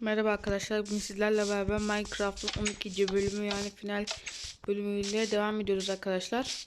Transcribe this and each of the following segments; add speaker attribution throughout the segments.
Speaker 1: Merhaba arkadaşlar. Bugün sizlerle beraber Minecraft'ın 12. bölümü yani final bölümüyle devam ediyoruz arkadaşlar.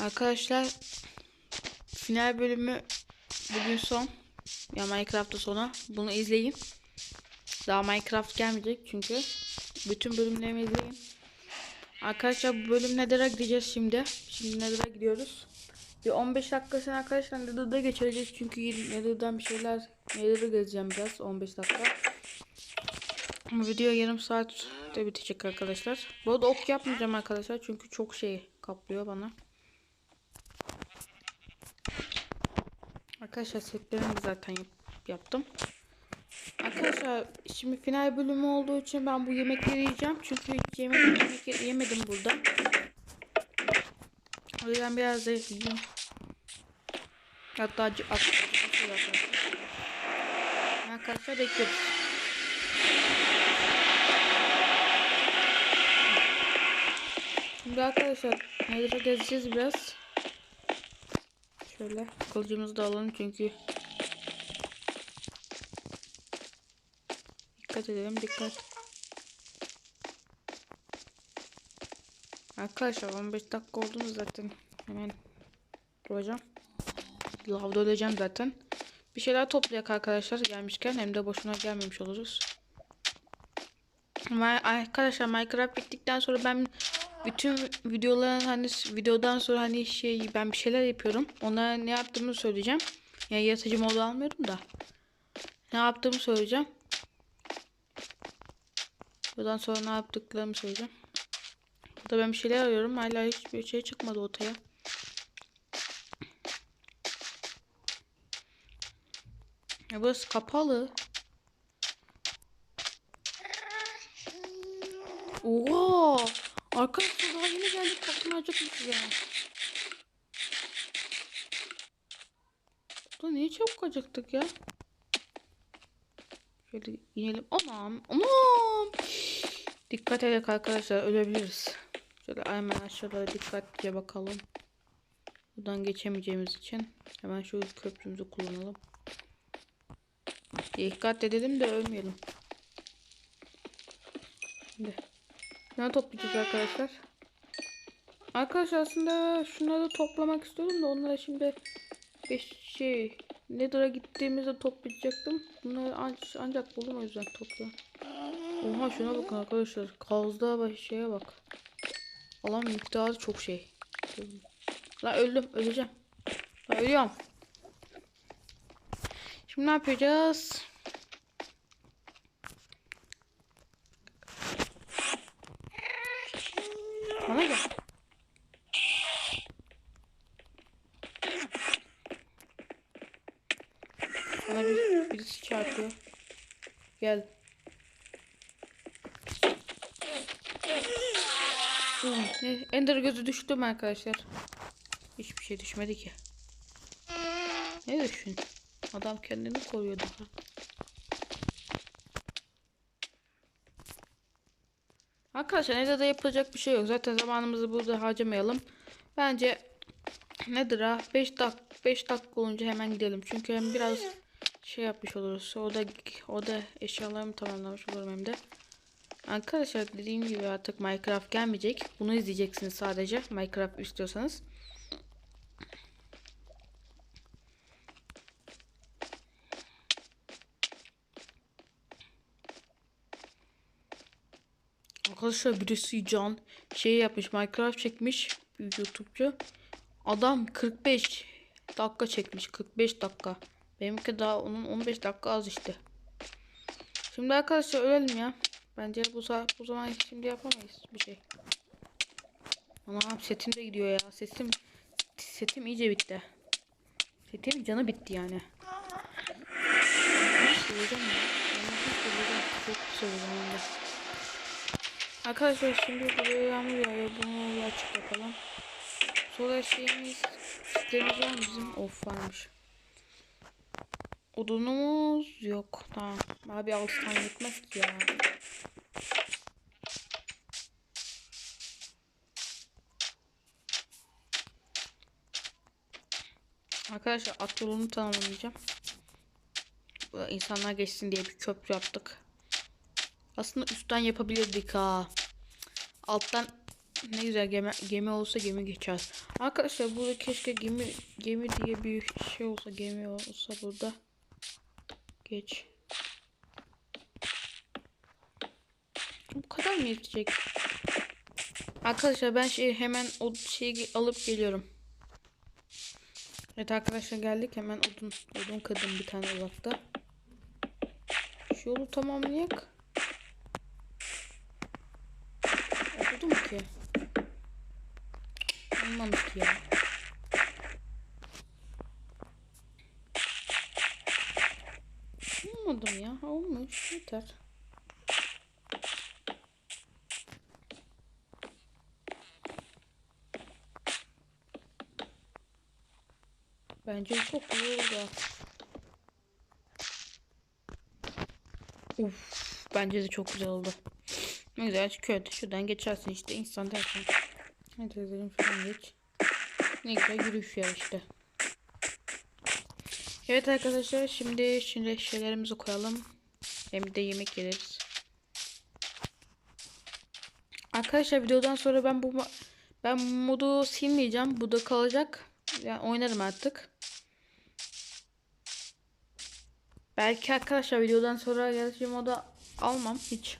Speaker 1: Arkadaşlar final bölümü bugün son. Ya Minecraft'ta sonu. Bunu izleyin. Daha Minecraft gelmeyecek çünkü. Bütün bölümlerimi izleyin. Arkadaşlar bu bölüm Nether'a gideceğiz şimdi. Şimdi Nether'a gidiyoruz. Bir 15 dakikasını arkadaşlar Nether'da geçireceğiz çünkü Nether'dan bir şeyler Nether'ı gezeceğim biraz 15 dakika. Bu video yarım saatte bitecek arkadaşlar. Bu arada ok yapmayacağım arkadaşlar çünkü çok şey kaplıyor bana. Arkadaşlar setlerimi zaten yap yaptım. Arkadaşlar şimdi final bölümü olduğu için ben bu yemekleri yiyeceğim. Çünkü hiç yemek, yemek yemedim burada. O yüzden biraz da yiyeyim. Hatta acı zaten. Arkadaşlar bekliyoruz. Şimdi arkadaşlar neleri gezeceğiz biraz. Şöyle kılıcımızı da alalım çünkü dikkat edelim dikkat. Arkadaşlar 15 dakika oldu zaten hemen duracağım. Lavda öleceğim zaten. Bir şeyler toplayak arkadaşlar gelmişken hem de boşuna gelmemiş oluruz. Arkadaşlar Minecraft bittikten sonra ben bütün videoların hani videodan sonra hani şey ben bir şeyler yapıyorum. Ona ne yaptığımı söyleyeceğim. Yani yaratıcı modu almıyorum da. Ne yaptığımı söyleyeceğim. Buradan sonra ne yaptıklarımı söyleyeceğim. Burada ben bir şeyler arıyorum. Hala hiçbir şey çıkmadı ortaya. Ya burası kapalı. Oha! Arkadaşlar daha yeni geldik kapını acıkmışız ya. Da niye çabuk acıktık ya? Şöyle inelim. Anam! Anam! Dikkat edelim arkadaşlar ölebiliriz. Şöyle hemen aşağılara dikkatlice bakalım. Buradan geçemeyeceğimiz için hemen şu köprümüzü kullanalım. Dikkat edelim de ölmeyelim. Şimdi ne toplayacağız arkadaşlar? Arkadaşlar aslında şunları toplamak istiyordum da onları şimdi beş şey Nether'a gittiğimizde toplayacaktım. Bunları ancak, ancak buldum o yüzden topluyorum. Oha şuna bakın arkadaşlar. Kazda bak şeye bak. Alan miktarı çok şey. La öldüm öleceğim. La ölüyorum. Şimdi ne yapacağız? Bana gel. Bana birisi çarpıyor. Gel. Ender gözü düştü mü arkadaşlar? Hiçbir şey düşmedi ki. Ne düşün? Adam kendini koruyor daha. Arkadaşlar Nether'da yapılacak bir şey yok. Zaten zamanımızı burada harcamayalım. Bence Nether'a 5 dak 5 dakika olunca hemen gidelim. Çünkü hem biraz şey yapmış oluruz. O da o da eşyalarımı tamamlamış olurum hem de. Arkadaşlar dediğim gibi artık Minecraft gelmeyecek. Bunu izleyeceksiniz sadece Minecraft istiyorsanız. Arkadaşlar birisi can şey yapmış Minecraft çekmiş bir YouTube'cu. Adam 45 dakika çekmiş 45 dakika. Benimki daha onun 15 dakika az işte. Şimdi arkadaşlar ölelim ya. Bence bu, bu zaman şimdi yapamayız bir şey. Anam setim de gidiyor ya. Setim setim iyice bitti. Setim canı bitti yani. Söyleyeceğim hem de. Arkadaşlar şimdi buraya yağmur yağıyor. Bunu açık yapalım. Sonra şeyimiz mı bizim? Of varmış. Odunumuz yok. Tamam. Abi 6 tane yetmez ki ya. Arkadaşlar at yolunu tamamlayacağım. Bu insanlar geçsin diye bir köprü yaptık. Aslında üstten yapabilirdik ha. Alttan ne güzel gemi, gemi olsa gemi geçer. Arkadaşlar burada keşke gemi gemi diye bir şey olsa gemi olsa burada. Geç. Bu kadar mı yetecek? Arkadaşlar ben şey hemen o şeyi alıp geliyorum. Evet arkadaşlar geldik hemen odun odun kırdım bir tane uzakta. Şu yolu tamamlayak. Oldu mu ki? Olmamış ya. Olmadı mı ya? Olmuş. Yeter. Bence çok iyi oldu. Uf, bence de çok güzel oldu. Ne güzel kötü. Şuradan geçersin işte insan dersin. Hadi edelim şuradan geç. Ne güzel yürüyüş ya işte. Evet arkadaşlar şimdi şimdi şeylerimizi koyalım. Hem de yemek yeriz. Arkadaşlar videodan sonra ben bu ben modu silmeyeceğim. Bu da kalacak. Yani oynarım artık. Belki arkadaşlar videodan sonra yaratıcı moda almam hiç.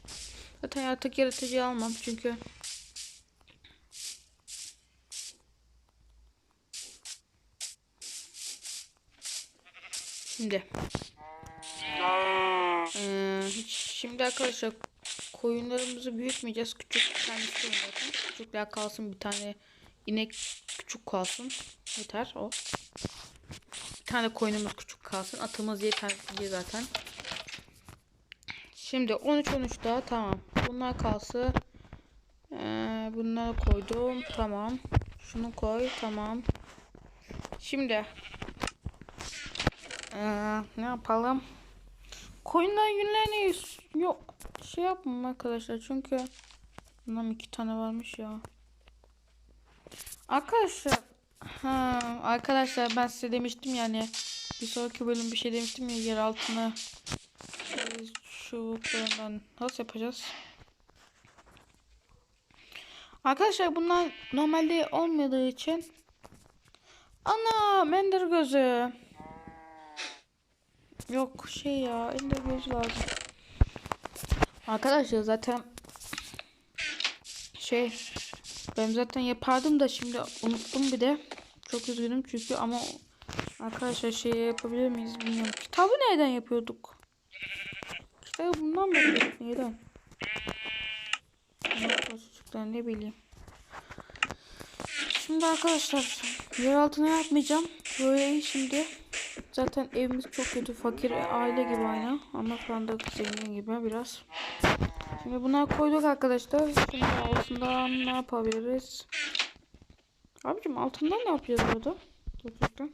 Speaker 1: Zaten artık yaratıcı almam çünkü Şimdi ee, şimdi arkadaşlar koyunlarımızı büyütmeyeceğiz. Küçük bir tane koyun zaten. Küçükler kalsın bir tane inek küçük kalsın. Yeter o. Bir tane koyunumuz küçük kalsın. Atımız yeter zaten. Şimdi 13 13 daha tamam. Bunlar kalsın. Ee, bunları koydum. Tamam. Şunu koy. Tamam. Şimdi ee, ne yapalım? Koyunlar günlerini yok şey yapmam arkadaşlar çünkü bundan iki tane varmış ya. Arkadaşlar ha, arkadaşlar ben size demiştim yani bir sonraki bölüm bir şey demiştim ya yer altına şu koyundan nasıl yapacağız? Arkadaşlar bunlar normalde olmadığı için ana mender gözü Yok şey ya ender göz lazım. Arkadaşlar zaten şey ben zaten yapardım da şimdi unuttum bir de. Çok üzgünüm çünkü ama arkadaşlar şey yapabilir miyiz bilmiyorum. Kitabı nereden yapıyorduk? Kitabı bundan mı yapıyorduk? Neden? Çocuklar ne bileyim. Şimdi arkadaşlar yer altına yapmayacağım. Böyle şimdi Zaten evimiz çok kötü. Fakir aile gibi aynı. Ama şu anda zengin gibi biraz. Şimdi bunlar koyduk arkadaşlar. Şimdi altından ne yapabiliriz? Abicim altından ne yapacağız burada? Gerçekten.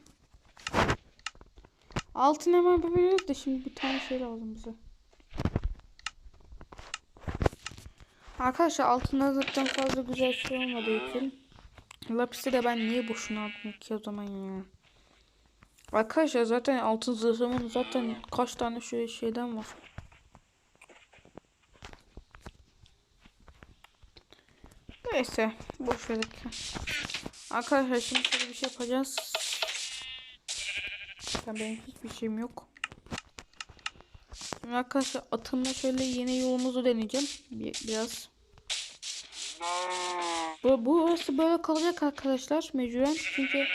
Speaker 1: Altın hemen yapabiliriz de şimdi bir tane şey lazım bize. Arkadaşlar altında zaten fazla güzel şey olmadığı için Lapisi de ben niye boşuna aldım ki o zaman ya. Arkadaşlar zaten altın zırhımın zaten kaç tane şöyle şeyden var. Neyse boş verdik. Arkadaşlar şimdi şöyle bir şey yapacağız. Zaten benim hiçbir şeyim yok. Şimdi arkadaşlar atımla şöyle yeni yolumuzu deneyeceğim. Bir, biraz. Bu, burası böyle kalacak arkadaşlar mecburen. Çünkü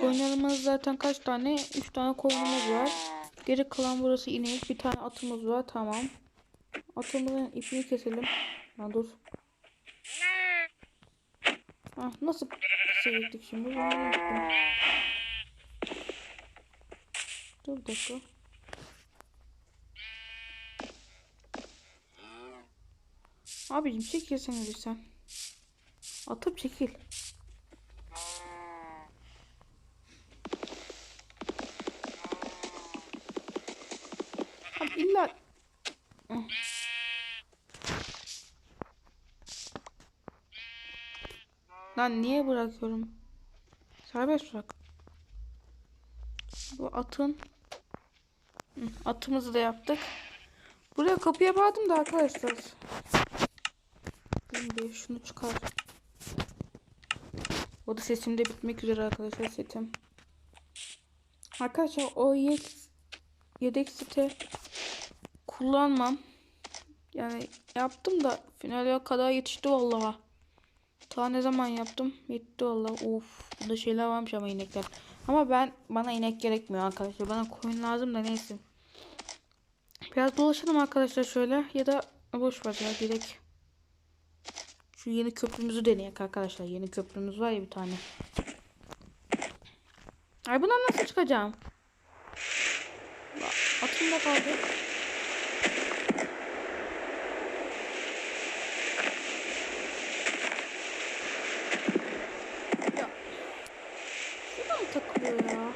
Speaker 1: koyunlarımız zaten kaç tane? 3 tane koyunumuz var. Geri kalan burası inek. Bir tane atımız var. Tamam. Atımızın ipini keselim. Ha dur. Ah, nasıl seyrettik şimdi? Dur bir dakika. Abicim çekilsene bir sen. Atıp çekil. Abi illa... Lan niye bırakıyorum? Serbest bırak. Bu atın Atımızı da yaptık. Buraya kapı yapardım da arkadaşlar. Şimdi şunu çıkar. O da sesim de bitmek üzere arkadaşlar setim. Arkadaşlar o yedek, yedek site kullanmam. Yani yaptım da finale kadar yetişti vallahi. Ta ne zaman yaptım? Yetti vallahi. Of, burada şeyler varmış ama inekler. Ama ben bana inek gerekmiyor arkadaşlar. Bana koyun lazım da neyse. Biraz dolaşalım arkadaşlar şöyle ya da boş ver ya direkt. Şu yeni köprümüzü deneyek arkadaşlar. Yeni köprümüz var ya bir tane. Ay bundan nasıl çıkacağım? Atımda kaldı. Takılıyor ya?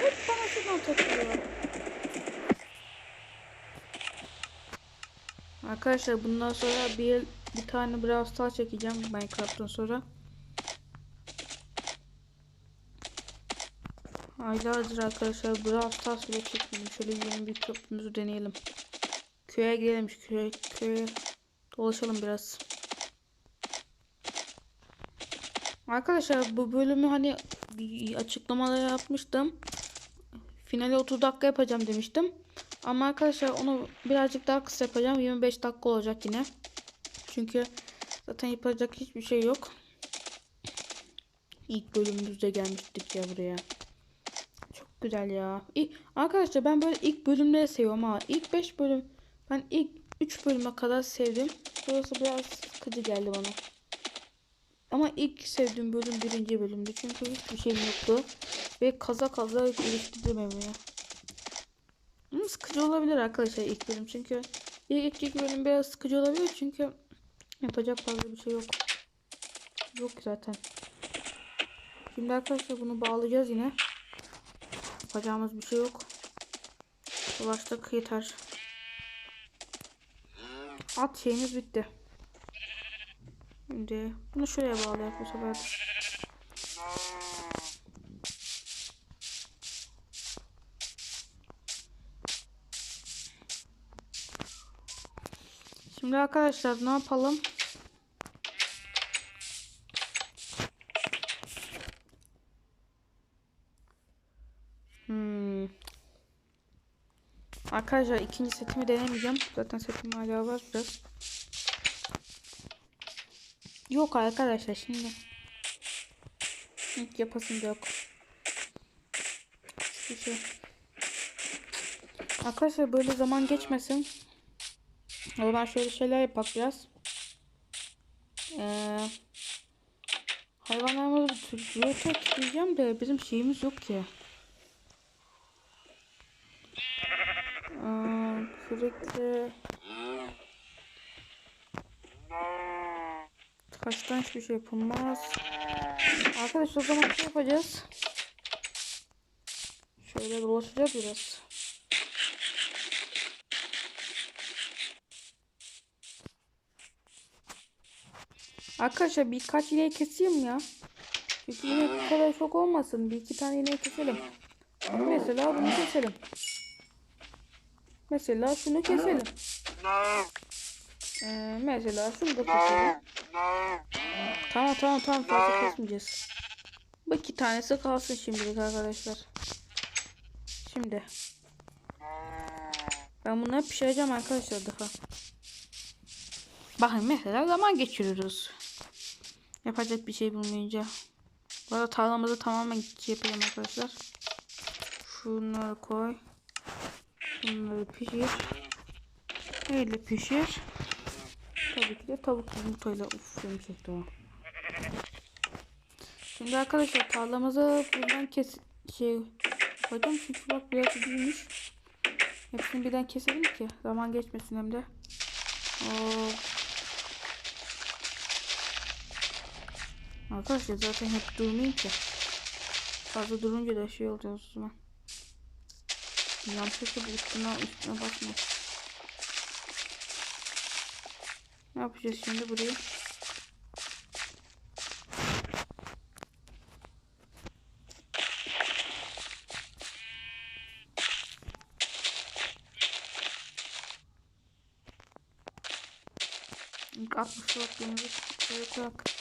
Speaker 1: Hep bana. Arkadaşlar bundan sonra bir bir tane Brawl Stars çekeceğim Minecraft'tan sonra. Aylardır arkadaşlar Brawl Stars bile çekmedim. Şöyle yeni bir köprümüzü deneyelim. Köye gidelim köye, köye dolaşalım biraz. Arkadaşlar bu bölümü hani açıklamada yapmıştım. Finale 30 dakika yapacağım demiştim. Ama arkadaşlar onu birazcık daha kısa yapacağım. 25 dakika olacak yine. Çünkü zaten yapacak hiçbir şey yok. İlk bölümümüzde gelmiştik ya buraya. Çok güzel ya. İlk, arkadaşlar ben böyle ilk bölümleri seviyorum ha. İlk 5 bölüm ben ilk 3 bölüme kadar sevdim. Burası biraz sıkıcı geldi bana. Ama ilk sevdiğim bölüm birinci bölümdü. Çünkü hiçbir şeyim yoktu. Ve kaza kaza geliştirdim evimi. Ama sıkıcı olabilir arkadaşlar ilk bölüm. Çünkü ilk, ilk bölüm biraz sıkıcı olabilir. Çünkü yapacak fazla bir şey yok. Yok zaten. Şimdi arkadaşlar bunu bağlayacağız yine. Yapacağımız bir şey yok. Ulaştık yeter. At şeyimiz bitti. Şimdi bunu şuraya bağlayalım bu sefer. Şimdi arkadaşlar ne yapalım? Hmm. Arkadaşlar ikinci setimi denemeyeceğim. Zaten setim hala var biraz. Yok arkadaşlar şimdi. Hiç yapasım yok. Bir şey. Arkadaşlar böyle zaman geçmesin. O zaman şöyle şeyler yapak biraz. Ee, hayvanlarımızı büyütek diyeceğim de bizim şeyimiz yok ki. Ee, sürekli taştan hiçbir şey yapılmaz. Arkadaşlar o zaman şey yapacağız. Şöyle dolaşacağız biraz. Arkadaşlar birkaç ineği keseyim ya. Çünkü inek bu kadar çok olmasın. Bir iki tane ineği keselim. Mesela bunu keselim. Mesela şunu keselim. Ee, mesela şunu da keselim. Tamam tamam tamam fazla kesmeyeceğiz. Bu iki tanesi kalsın şimdilik arkadaşlar. Şimdi. Ben bunları pişireceğim arkadaşlar daha. Bakın mesela zaman geçiriyoruz. Yapacak bir şey bulmayınca. Bu arada tarlamızı tamamen şey yapacağım arkadaşlar. Şunları koy. Bunları pişir. Öyle pişir. Tabii ki de tavuk yumurtayla uf çekti o. Şimdi arkadaşlar tarlamızı buradan kes şey yapacağım çünkü bak biraz büyümüş. Hepsini birden keselim ki zaman geçmesin hem de. Oo. Arkadaşlar zaten hep durmayayım ki. Fazla durunca da şey olacağız o zaman. Yanlışlıkla bir üstüne, üstüne basma. Ne yapacağız şimdi burayı? İlk 60 dakikayı koyak.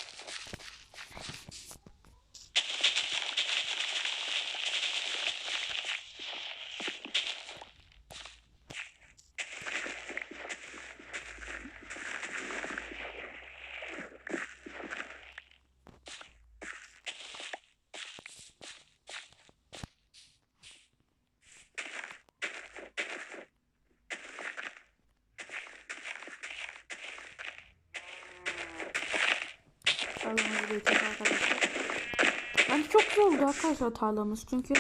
Speaker 1: Çok güzel oldu arkadaşlar tarlamız çünkü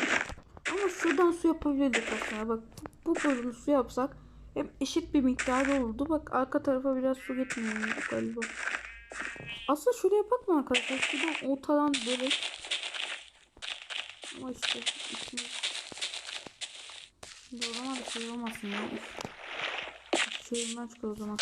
Speaker 1: ama şuradan su yapabilirdik aslında. Bak bu bölümü su yapsak hem eşit bir miktarda olurdu. Bak arka tarafa biraz su getiriyor galiba. Aslında şöyle yapak mı arkadaşlar? Şuradan ortadan böyle. Ama işte ikimiz. Şimdi o bir şey olmasın ya. Şeyinden çıkar o zaman.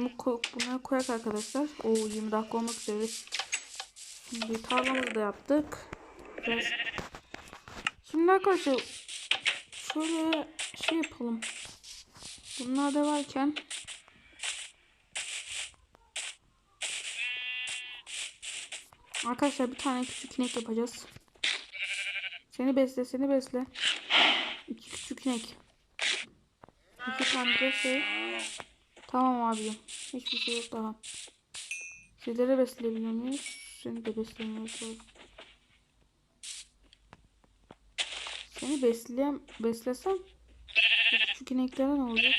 Speaker 1: Bunu koyak arkadaşlar. O 20 dakika olmak üzere. Şimdi tarlamızı da yaptık. Biraz. Şimdi arkadaşlar şöyle şey yapalım. Bunlar da varken Arkadaşlar bir tane küçük inek yapacağız. Seni besle, seni besle. İki küçük inek. İki tane de şey. Tamam abim. Hiçbir şey yok daha. Sizlere besleyebiliyor muyuz? Seni de beslemiyoruz. Seni besleyem beslesem küçük ineklere ne olacak?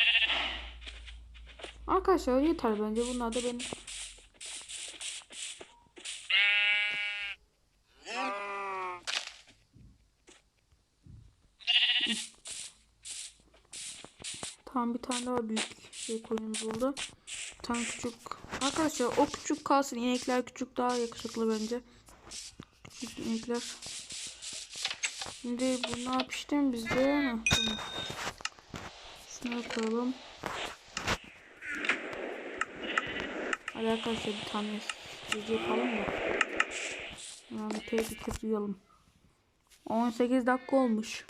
Speaker 1: Arkadaşlar yeter bence. Bunlar da benim. Tamam bir tane daha büyük şey koyunumuz oldu. Bir tane küçük. Arkadaşlar o küçük kalsın. İnekler küçük daha yakışıklı bence. Küçük inekler. Şimdi bunlar pişti mi bizde? Heh, tamam. Şunları koyalım. Hadi arkadaşlar bir tane sizce yapalım da. Yani teyze kutlayalım. 18 dakika olmuş.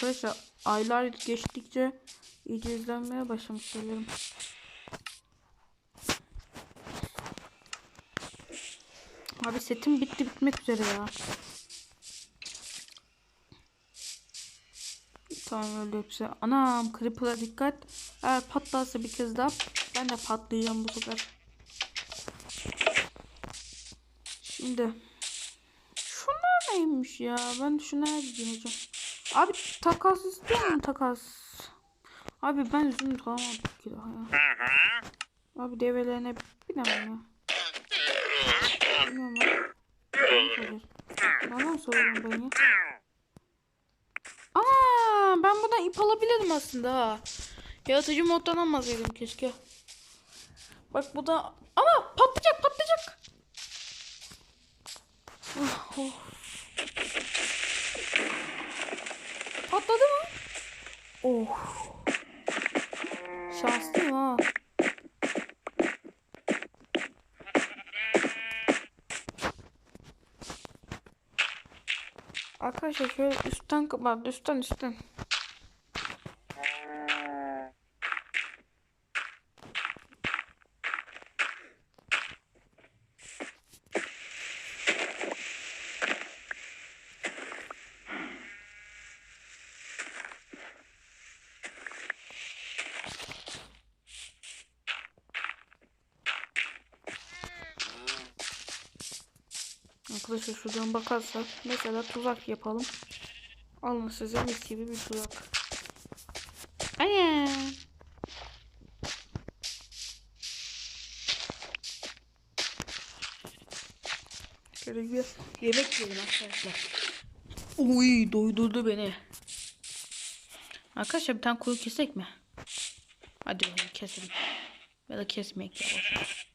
Speaker 1: Arkadaşlar aylar geçtikçe iyice izlenmeye başlamış şeylerim. Abi setim bitti bitmek üzere ya. Tamam öyle hepsi. Anam creeper'a dikkat. Eğer patlarsa bir kez daha ben de patlayacağım bu sefer. Şimdi şunlar neymiş ya? Ben şunlara gideceğim. Abi takas istiyor musun takas? Abi ben zümrüt alamadım ki daha ya. Abi develerine binemem ya. Bilmiyorum ya. Bana mı soruyorum ben ya? Aa, ben buradan ip alabilirdim aslında ha. Yaratıcı moddan almasaydım keşke. Bak bu da... Ama patlayacak patlayacak. Oh, oh. Patladı mı? Oh. Şanslıyım ha. Arkadaşlar şöyle üstten kapat, üstten üstten. Arkadaşlar şuradan bakarsak mesela tuzak yapalım. Alın size mis gibi bir tuzak. Aynen. Şöyle bir yemek yiyelim arkadaşlar. Uy doydurdu beni. Arkadaşlar bir tane kuyu kesek mi? Hadi bakalım keselim. Ya da kesmeyek ya. boş ver.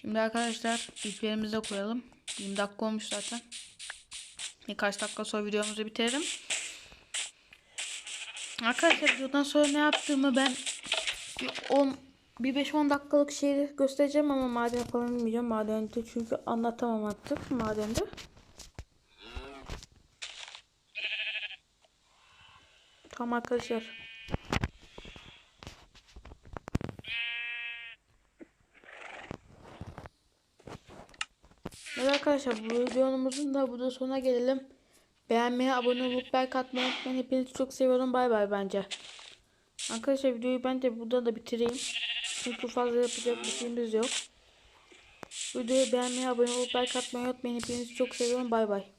Speaker 1: Şimdi arkadaşlar iplerimizi de koyalım. 20 dakika olmuş zaten. Birkaç dakika sonra videomuzu bitirelim. Arkadaşlar videodan sonra ne yaptığımı ben bir 10 bir 5-10 dakikalık şeyi göstereceğim ama maden bilmeyeceğim. Madende çünkü anlatamam artık madende. Tamam arkadaşlar. Evet arkadaşlar bu videomuzun da burada sona gelelim. Beğenmeyi, abone olup like atmayı unutmayın. Hepinizi çok seviyorum. Bay bay bence. Arkadaşlar videoyu ben de burada da bitireyim. Çünkü fazla yapacak bir şeyimiz yok. Videoyu beğenmeyi, abone olup like atmayı unutmayın. Hepinizi çok seviyorum. Bay bay.